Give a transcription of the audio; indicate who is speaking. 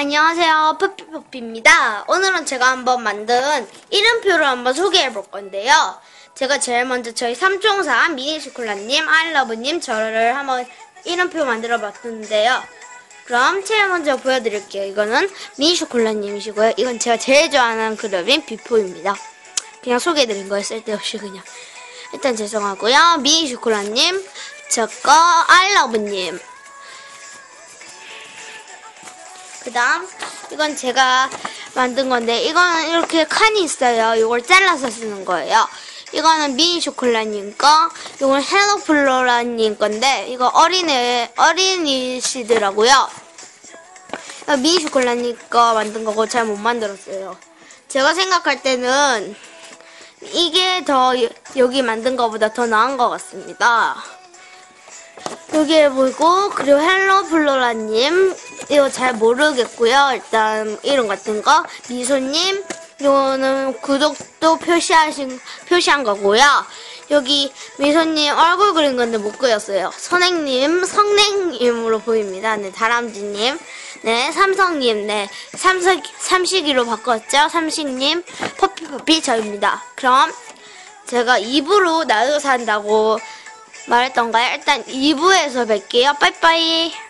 Speaker 1: 안녕하세요. 푸피푸피입니다. 오늘은 제가 한번 만든 이름표를 한번 소개해 볼 건데요. 제가 제일 먼저 저희 삼총사 미니슈콜라님, 아이러브님 저를 한번 이름표 만들어 봤는데요. 그럼 제일 먼저 보여드릴게요. 이거는 미니슈콜라님이시고요. 이건 제가 제일 좋아하는 그룹인 비포입니다. 그냥 소개해드린 거예요. 쓸데없이 그냥. 일단 죄송하고요. 미니슈콜라님, 저거 아이러브님. 그 다음 이건 제가 만든 건데 이거는 이렇게 칸이 있어요. 이걸 잘라서 쓰는 거예요. 이거는 미니 쇼콜라님 거 이건 헬로 플로라님 건데 이거 어린애 어린이시더라고요. 미니 쇼콜라님 거 만든 거고 잘 못 만들었어요. 제가 생각할 때는 이게 더 여기 만든 거보다 더 나은 것 같습니다. 여기에 보고 그리고 헬로 플로라님 이거 잘 모르겠고요. 일단 이름 같은 거 미소님 이거는 구독도 표시하신 표시한 거고요. 여기 미소님 얼굴 그린 건데 못 그렸어요. 선행님 성냉님으로 보입니다. 네 다람쥐님 네 삼성님 네 삼석 삼식이로 바꿨죠. 삼식님 퍼피퍼피 저입니다. 그럼 제가 입으로 나눠서 한다고 말했던가요? 일단 2부에서 뵐게요. 빠이빠이.